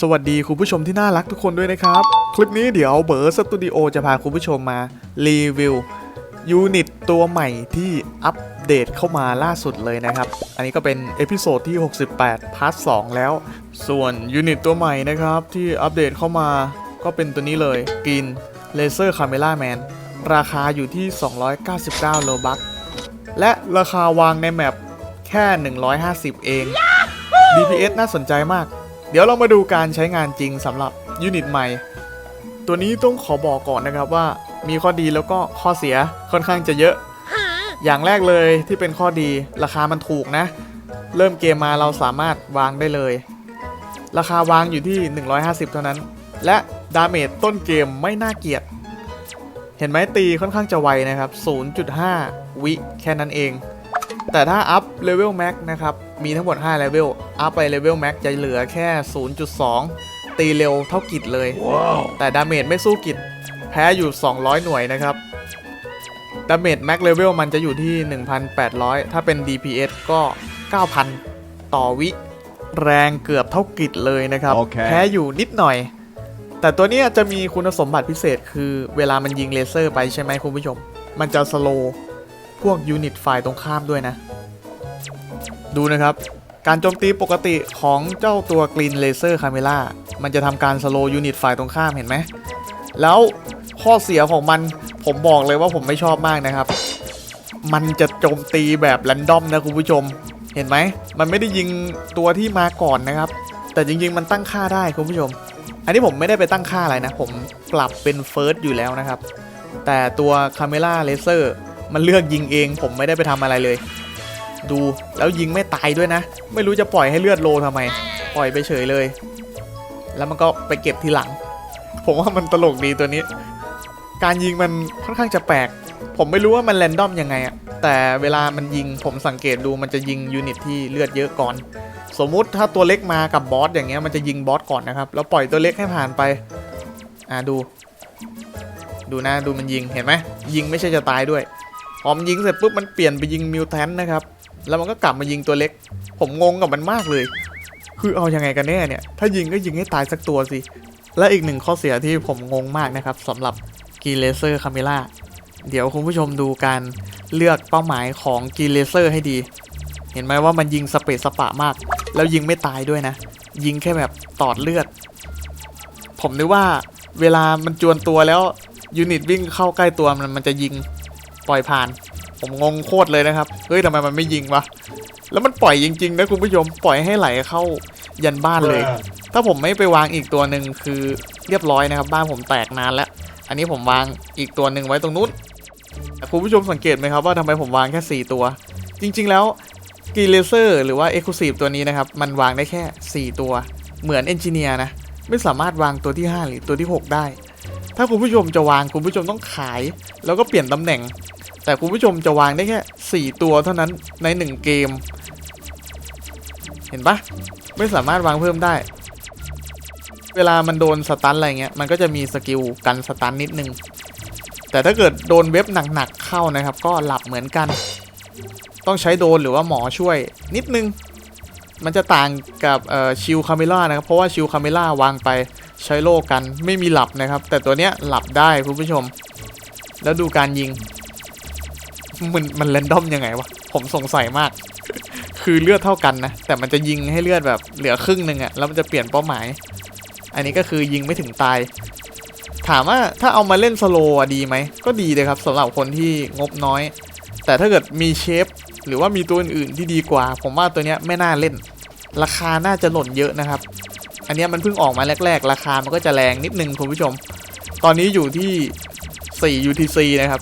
สวัสดีคุณผู้ชมที่น่ารักทุกคนด้วยนะครับ คลิปนี้เดี๋ยวเบอร์สตูดิโอจะพาคุณผู้ชมมารีวิวยูนิตตัวใหม่ที่อัปเดตเข้ามาล่าสุดเลยนะครับ อันนี้ก็เป็นเอพิโซดที่ 68 พาร์ท 2 แล้ว ส่วนยูนิตตัวใหม่นะครับ ที่อัปเดตเข้ามาก็เป็นตัวนี้เลยกินเลเซอร์คาเมล่าแมนราคาอยู่ที่ 299 โลบัคและราคาวางในแมปแค่ 150 เอง DPS น่าสนใจมาก เดี๋ยวเรามาดูการใช้งานจริงสำหรับยูนิตใหม่ ตัวนี้ต้องขอบอกก่อนนะครับว่ามีข้อดีแล้วก็ข้อเสียค่อนข้างจะเยอะ อย่างแรกเลยที่เป็นข้อดีราคามันถูกนะ เริ่มเกมมาเราสามารถวางได้เลย ราคาวางอยู่ที่ 150 เท่านั้น และดาเมจต้นเกมไม่น่าเกลียด เห็นไหมตีค่อนข้างจะไวนะครับ 0.5 วิแค่นั้นเอง แต่ถ้าอัพเลเวลแม็กนะครับ มีทั้งหมด5เลเวล อัพไปเลเวลแม็กจะเหลือแค่ 0.2 ตีเร็วเท่ากิจเลยแต่ดาเมจไม่สู้กิจ แพ้อยู่ 200 หน่วยนะครับ ดาเมจแม็กเลเวลมันจะอยู่ที่ 1,800 ถ้าเป็น DPS ก็ 9,000 ต่อวิ แรงเกือบเท่ากิจเลยนะครับโอเคแพ้อยู่นิดหน่อย แต่ตัวเนี้ยจะมีคุณสมบัติพิเศษคือเวลามันยิงเลเซอร์ไปใช่ไหมคุณผู้ชม มันจะสโลว์ พวกยูนิตฝ่ายตรงข้ามด้วยนะ ดูนะครับ การโจมตีปกติของเจ้าตัวกรีนเลเซอร์คาเมล่ามันจะทำการสโลยูนิตฝ่ายตรงข้ามเห็นไหม แล้วข้อเสียของมันผมบอกเลยว่าผมไม่ชอบมากนะครับ มันจะโจมตีแบบแรนดอมนะคุณผู้ชม เห็นไหม มันไม่ได้ยิงตัวที่มาก่อนนะครับ แต่จริง ๆ มันตั้งค่าได้คุณผู้ชม อันนี้ผมไม่ได้ไปตั้งค่าอะไรนะ ผมปรับเป็นเฟิร์สอยู่แล้วนะครับ แต่ตัวคาเมล่าเลเซอร์ มันเลือกยิงเอง ผมไม่ได้ไปทำอะไรเลย ดูแล้วยิงไม่ตายด้วยนะ ไม่รู้จะปล่อยให้เลือดโลทำไม ปล่อยไปเฉยเลย แล้วมันก็ไปเก็บทีหลัง ผมว่ามันตลกดีตัวนี้ การยิงมันค่อนข้างจะแปลก ผมไม่รู้ว่ามันแรนดอมยังไงอะแต่เวลามันยิงผมสังเกตดูมันจะยิงยูนิตที่เลือดเยอะก่อน สมมุติถ้าตัวเล็กมากับบอสอย่างเงี้ยมันจะยิงบอสก่อนนะครับแล้วปล่อยตัวเล็กให้ผ่านไปอ่าดู ดูนะดูมันยิงเห็นไหมยิงไม่ใช่จะตายด้วย อมยิงเสร็จปุ๊บมันเปลี่ยนไปยิงมิวแทนนะครับ แล้วมันก็กลับมายิงตัวเล็ก ผมงงกับมันมากเลย คือเอายังไงกันแน่เนี่ย ถ้ายิงก็ยิงให้ตายสักตัวสิ และอีกหนึ่งข้อเสียที่ผมงงมากนะครับสำหรับกีเลเซอร์คาเมล่าเดี๋ยวคุณผู้ชมดูการเลือกเป้าหมายของกีเลเซอร์ให้ดี เห็นไหมว่ามันยิงสเปซสปะมาก แล้วยิงไม่ตายด้วยนะ ยิงแค่แบบตอดเลือด ผมนึกว่าเวลามันจวนตัวแล้วยูนิตวิ่งเข้าใกล้ตัวมันมันจะยิง ปล่อยผ่าน ผมงงโคตรเลยนะครับ เฮ้ยทำไมมันไม่ยิงวะ แล้วมันปล่อยจริงๆนะคุณผู้ชม ปล่อยให้ไหลเข้ายันบ้านเลย ถ้าผมไม่ไปวางอีกตัวหนึ่งคือเรียบร้อยนะครับ บ้านผมแตกนานแล้ว อันนี้ผมวางอีกตัวหนึ่งไว้ตรงนู้นแต่คุณผู้ชมสังเกตไหมครับว่าทำไมผมวางแค่ 4 ตัว จริง ๆ แล้วกีเลเซอร์หรือว่า e x c l u s i v e ตัวนี้นะครับ มันวางได้แค่ 4 ตัว เหมือนเอนจิเนียร์นะ ไม่สามารถวางตัวที่ 5 หรือตัวที่ 6 ได้ ถ้าคุณผู้ชมจะวางคุณผู้ชมต้องขาย แล้วก็เปลี่ยนตำแหน่ง แต่คุณผู้ชมจะวางได้แค่ 4 ตัวเท่านั้นใน 1 เกม เห็นปะไม่สามารถวางเพิ่มได้ เวลามันโดนสตันอะไรเงี้ย มันก็จะมีสกิลกันสตันนิดนึง แต่ถ้าเกิดโดนเว็บหนักๆเข้านะครับ ก็หลับเหมือนกัน ต้องใช้โดนหรือว่าหมอช่วยนิดนึง มันจะต่างกับชิลคาเมล่านะครับ เพราะว่าชิลคาเมล่าวางไปใช้โล่กันไม่มีหลับนะครับ แต่ตัวเนี้ยหลับได้คุณผู้ชม แล้วดูการยิง มันมันแรนดอมยังไงวะ ผมสงสัยมาก คือเลือดเท่ากันนะ แต่มันจะยิงให้เลือดแบบเหลือครึ่งหนึ่งอะแล้วมันจะเปลี่ยนเป้าหมาย อันนี้ก็คือยิงไม่ถึงตาย ถามว่าถ้าเอามาเล่นสโลว์ดีไหม ก็ดีเลยครับสำหรับคนที่งบน้อย แต่ถ้าเกิดมีเชฟหรือว่ามีตัวอื่นๆที่ดีกว่า ผมว่าตัวเนี้ยไม่น่าเล่น ราคาน่าจะหล่นเยอะนะครับ อันนี้มันเพิ่งออกมาแรก ๆ ราคามันก็จะแรงนิดนึงคุณผู้ชม ตอนนี้อยู่ที่ 4 UTC นะครับ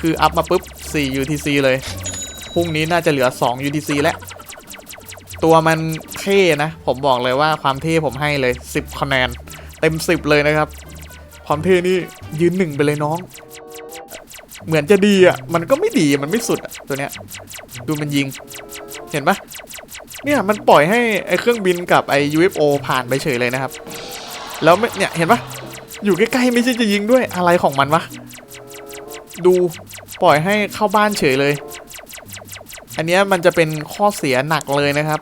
คืออัพมาปุ๊บ 4 UTC เลย พรุ่งนี้น่าจะเหลือ 2 UTC แล้ว ตัวมันเท่นะ ผมบอกเลยว่าความเท่ผมให้เลย 10 คะแนน เต็ม 10 เลยนะครับ ความเท่นี่ยืนหนึ่งไปเลยน้อง เหมือนจะดีอะ มันก็ไม่ดี มันไม่สุดอะตัวเนี้ย ดูมันยิง เห็นปะเนี่ยมันปล่อยให้ไอเครื่องบินกับไอ UFO ผ่านไปเฉยเลยนะครับ แล้วเนี่ยเห็นปะอยู่ใกล้ๆไม่ใช่จะยิงด้วยอะไรของมันวะดู ปล่อยให้เข้าบ้านเฉยเลย อันเนี้ยมันจะเป็นข้อเสียหนักเลยนะครับ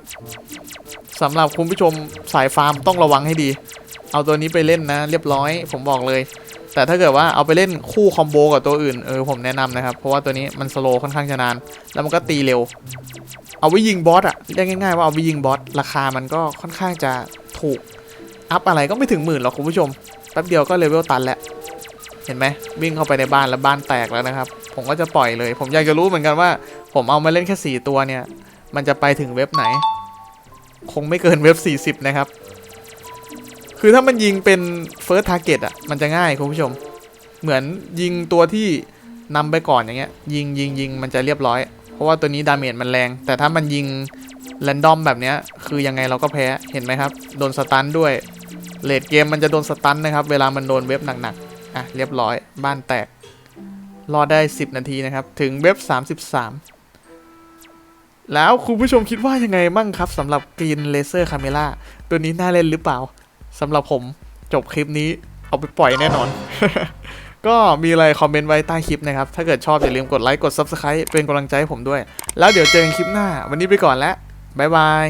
สำหรับคุณผู้ชมสายฟาร์มต้องระวังให้ดี เอาตัวนี้ไปเล่นนะ เรียบร้อยผมบอกเลย แต่ถ้าเกิดว่าเอาไปเล่นคู่คอมโบกับตัวอื่นเออผมแนะนำนะครับ เพราะว่าตัวนี้มันสโลว์ค่อนข้างจะนาน แล้วมันก็ตีเร็ว เอาไว้ยิงบอสอะเรียกง่ายๆว่าเอาไว้ยิงบอสราคามันก็ค่อนข้างจะถูกอัพอะไรก็ไม่ถึงหมื่นหรอกคุณผู้ชมแป๊บเดียวก็เลเวลตันแล้ว เห็นไหมวิ่งเข้าไปในบ้านแล้วบ้านแตกแล้วนะครับ ผมก็จะปล่อยเลย ผมอยากจะรู้เหมือนกันว่า ผมเอามาเล่นแค่สี่ตัวเนี่ย มันจะไปถึงเว็บไหน คงไม่เกินเว็บ 40 นะครับ คือถ้ามันยิงเป็น first target อะมันจะง่ายคุณผู้ชม เหมือนยิงตัวที่นำไปก่อนอย่างเงี้ย ยิงยิงยิงมันจะเรียบร้อย เพราะว่าตัวนี้ดาเมจมันแรง แต่ถ้ามันยิงแรนดอมแบบเนี้ยคือยังไงเราก็แพ้เห็นไหมครับ โดนสตันด้วยเลดเกมมันจะโดนสตันนะครับ เวลามันโดนเว็บหนักๆ อะ เรียบร้อยบ้านแตก รอได้ 10 นาทีนะครับ ถึงเว็บ 33 แล้วคุณผู้ชมคิดว่ายังไงมั่งครับสำหรับ Green Laser Camera ตัวนี้น่าเล่นหรือเปล่าสำหรับผมจบคลิปนี้เอาไปปล่อยแน่นอน ก็มีอะไรคอมเมนต์ไว้ใต้คลิปนะครับ ถ้าเกิดชอบอย่าลืมกดไลค์กด Subscribe เป็นกำลังใจให้ผมด้วย แล้วเดี๋ยวเจอกันคลิปหน้า วันนี้ไปก่อนแล้วบ๊ายบาย